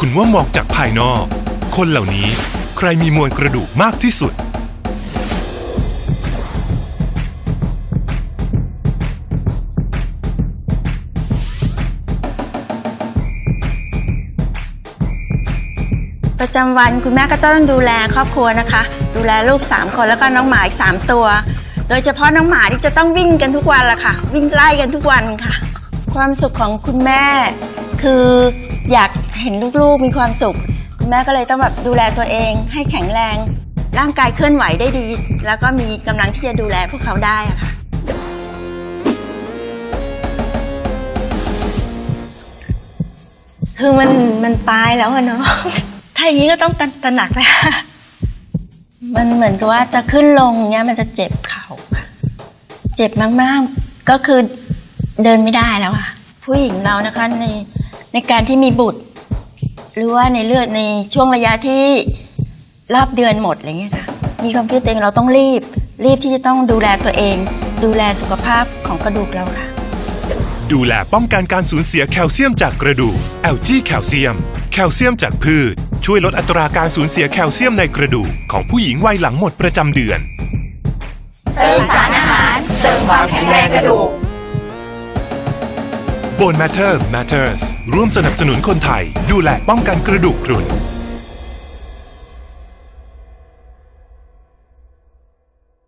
คุณว่ามองจากภายนอก คนเหล่านี้ใครมีมวลกระดูกมากที่สุด ประจำวันคุณแม่ก็ต้องดูแลครอบครัวนะคะ ดูแลลูก 3 คนแล้วก็น้องหมาอีก 3 ตัว โดยเฉพาะน้องหมาที่จะต้องวิ่งกันทุกวันละค่ะ วิ่งไล่กันทุกวันค่ะ ความสุขของคุณแม่คือ อยากเห็นลูกๆมีความสุข คุณแม่ก็เลยต้องแบบดูแลตัวเอง ให้แข็งแรง ร่างกายเคลื่อนไหวได้ดี แล้วก็มีกำลังที่จะดูแลพวกเขาได้อะค่ะ คือมันมันตายแล้วอะเนาะ ถ้าอย่างนี้ก็ต้องตระตระหนักแล้วมันเหมือนกับว่าจะขึ้นลงเนี้ยมันจะเจ็บเข่าค่ะ เจ็บมากๆ ก็คือเดินไม่ได้แล้วค่ะ ผู้หญิงเรานะคะใน ในการที่มีบุตร หรือว่าในเลือดในช่วงระยะที่รอบเดือนหมดอะไรเงี้ยค่ะมีความคิดตัวเองเราต้องรีบ รีบที่จะต้องดูแลตัวเอง ดูแลสุขภาพของกระดูกเราค่ะ ดูแลป้องกันการสูญเสียแคลเซียมจากกระดูก LG แคลเซียม แคลเซียมจากพืช ช่วยลดอัตราการสูญเสียแคลเซียมในกระดูก ของผู้หญิงวัยหลังหมดประจำเดือน เติมสารอาหาร เสริมความแข็งแรงกระดูก Bone Matter Matters ร่วมสนับสนุนคนไทย ดูแลป้องกันกระดูกพรุน